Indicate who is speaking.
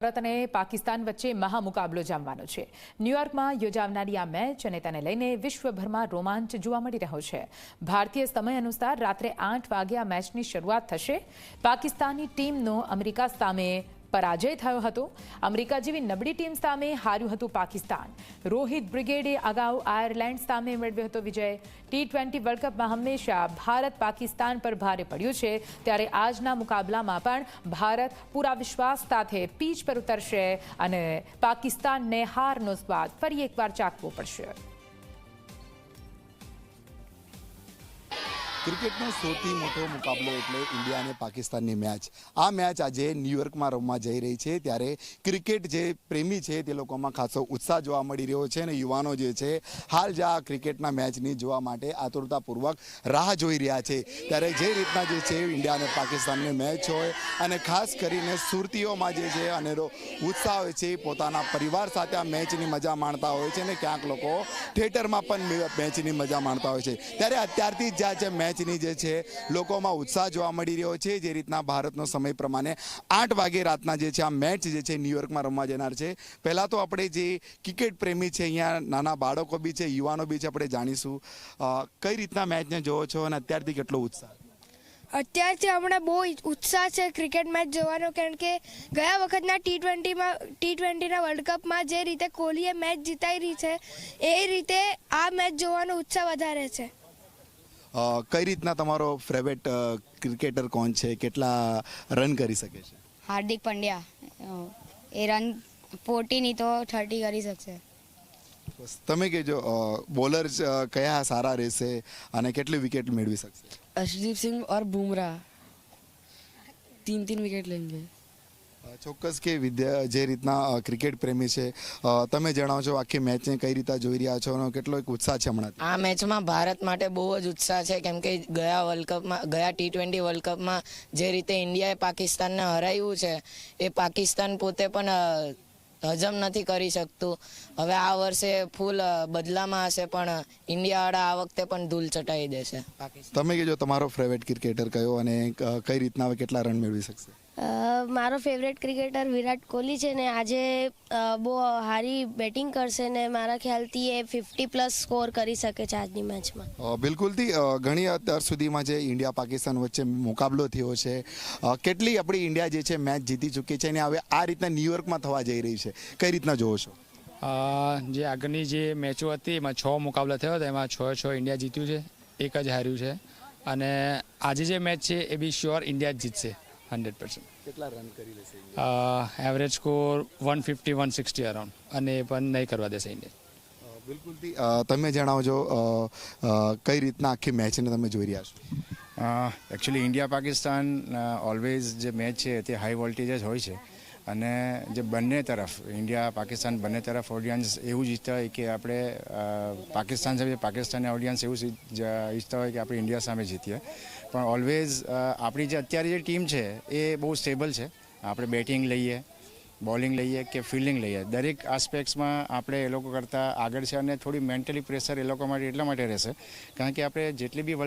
Speaker 1: ભારત અને પાકિસ્તાન વચ્ચે મહામુકાબલો જામવાનો છે. ન્યૂયોર્કમાં યોજાનારી આ મેચ અને તેને લઈને વિશ્વભરમાં રોમાંચ જોવા મળી રહ્યો છે. ભારતીય સમય અનુસાર રાત્રે આઠ વાગે આ મેચની શરૂઆત થશે. પાકિસ્તાની ટીમનો અમેરિકા સામે પરાજય થયો હતો. અમેરિકા જેવી નબળી ટીમ સામે હાર્યું હતું પાકિસ્તાન. રોહિત બ્રિગેડે અગાઉ આયર્લેન્ડ સામે મેળવ્યો હતો વિજય. ટી ટ્વેન્ટી વર્લ્ડ કપમાં હંમેશા ભારત પાકિસ્તાન પર ભારે પડ્યું છે. ત્યારે આજના મુકાબલામાં પણ ભારત પૂરા વિશ્વાસ સાથે પીચ પર ઉતરશે અને પાકિસ્તાનને હારનો સ્વાદ ફરી એકવાર ચાખવો પડશે.
Speaker 2: ક્રિકેટનો સૌથી મોટો મુકાબલો એટલે ઇન્ડિયા અને પાકિસ્તાનની મેચ. આ મેચ આજે ન્યૂયોર્કમાં રમવા જઈ રહી છે. ત્યારે ક્રિકેટ જે પ્રેમી છે તે લોકોમાં ખાસો ઉત્સાહ જોવા મળી રહ્યો છે અને યુવાનો જે છે, હાલ જ આ ક્રિકેટના મેચની જોવા માટે આતુરતાપૂર્વક રાહ જોઈ રહ્યા છે. ત્યારે જે રીતના જે છે ઇન્ડિયા અને પાકિસ્તાનની મેચ હોય અને ખાસ કરીને સુરતીઓમાં જે છે અનેરો ઉત્સાહ હોય છે, પોતાના પરિવાર સાથે આ મેચની મજા માણતા હોય છે અને ક્યાંક લોકો થિયેટરમાં પણ મેચની મજા માણતા હોય છે. ત્યારે અત્યારથી જ આ જે મેચની જે છે, લોકોમાં ઉત્સાહ જોવા મળી રહ્યો છે. જે રીતના ભારતનો સમય પ્રમાણે આઠ વાગે રાતના જે છે, આ મેચ જે છે, ન્યુયોર્કમાં રમવા જનાર છે. પહેલાં તો આપણે જે ક્રિકેટ પ્રેમી છે, અહીંયા નાના બાળકો બી છે, યુવાનો બી છે, આપણે જાણીશું કઈ રીતના મેચને જોવો છો અને અત્યારથી કેટલો ઉત્સાહ?
Speaker 3: અત્યારથી હમણાં બહુ ઉત્સાહ છે ક્રિકેટ મેચ જોવાનો કારણ કે ગયા વખતના ટી ટ્વેન્ટીમાં ટી ટ્વેન્ટીના વર્લ્ડ કપમાં જે રીતે કોહલીએ મેચ જીતાડી છે, એ રીતે આ મેચ જોવાનો ઉત્સાહ વધારે છે.
Speaker 2: કઈ રીતના તમારો ફેવરેટ ક્રિકેટર કોણ છે? કેટલા રન કરી શકે છે?
Speaker 4: હાર્દિક પંડ્યા. એ રન ફોર્ટીની તો થર્ટી કરી શકશે.
Speaker 2: તમે કહેજો બોલર કયા સારા રહેશે અને કેટલી વિકેટ મેળવી શકશે?
Speaker 5: અર્શદીપ સિંહ ઓર બુમરાહ. તીન તીન વિકેટ
Speaker 2: લેંગે ચોક્કસ કે વિદ્યા જે રીતના ક્રિકેટ પ્રેમી છે તમે તમે છો આખી મેચને કઈ રીતે જોઈ રહ્યા છો અને કેટલો એક ઉત્સાહ છે હમણાં
Speaker 5: આ મેચમાં ભારત માટે બહુ જ ઉત્સાહ છે કેમ કે ગયા વર્લ્ડ કપમાં ગયા ટી ટ્વેન્ટી વર્લ્ડ કપમાં જે રીતે ઇન્ડિયાએ પાકિસ્તાનને હરાવ્યું છે એ પાકિસ્તાન પોતે પણ હજમ નથી કરી શકતું. હવે આ વર્ષે ફૂલ બદલામાં હશે પણ ઇન્ડિયાવાળા આ વખતે પણ ધૂલ ચટાઈ દેશે.
Speaker 2: તમે કહેજો તમારો ફેવરેટ ક્રિકેટર કયો અને કઈ રીતના કેટલા રન મેળવી શકશે?
Speaker 3: મારો ફેવરેટ ક્રિકેટર વિરાટ કોહલી છે ને આજે બહુ સારી બેટિંગ કરશે ને મારા ખ્યાલથી એ ફિફ્ટી પ્લસ સ્કોર કરી શકે છે આજની મેચમાં
Speaker 2: બિલકુલથી ઘણી અત્યાર સુધીમાં જે ઇન્ડિયા પાકિસ્તાન વચ્ચે મુકાબલો થયો છે કેટલી આપણી ઇન્ડિયા જે છે મેચ જીતી ચૂકી છે અને હવે આ રીતના ન્યુયોર્કમાં થવા જઈ રહી છે કઈ રીતના જોવો છો?
Speaker 6: જે આગળની જે મેચો હતી એમાં છ મુકાબલા થયો હતા એમાં છ છ ઇન્ડિયા જીત્યું છે એક જ હાર્યું છે. અને આજે જે મેચ છે એ બી શ્યોર ઇન્ડિયા જ જીતશે. હંડ્રેડ પર્સન્ટ
Speaker 2: કેટલા રન કરી લેશે
Speaker 6: average score one fifty one sixty around અને એ પણ નહીં કરવા દેશે ઇન્ડિયા
Speaker 2: બિલકુલથી તમે જણાવજો કઈ રીતના આખી મેચને તમે જોઈ રહ્યા છો?
Speaker 7: એકચ્યુઅલી ઇન્ડિયા પાકિસ્તાન ઓલવેઝ જે મેચ છે તે હાઈ વોલ્ટેજ જ હોય છે. અને જે બંને તરફ, ઇન્ડિયા, પાકિસ્તાન બંને તરફ ઓડિયન્સ એવું જ ઈચ્છતા હોય કે આપણે પાકિસ્તાન સામે પાકિસ્તાની ઓડિયન્સ એવું ઈચ્છતા હોય કે આપણે ઇન્ડિયા સામે જીતીએ. પણ ઓલવેઝ આપણી જે અત્યારે જે ટીમ છે, એ બહુ સ્ટેબલ છે. આપણે બેટિંગ લઈએ બોલિંગ લઈએ કે ફિલ્ડિંગ લઈએ. દરેક આસ્પેક્ટ્સમાં આપણે એ લોકો કરતાં આગળ છે અને થોડી મેન્ટલી પ્રેશર એ લોકો માટે એટલા માટે રહેશે. કારણ કે આપણે જેટલી બી વર્લ્ડ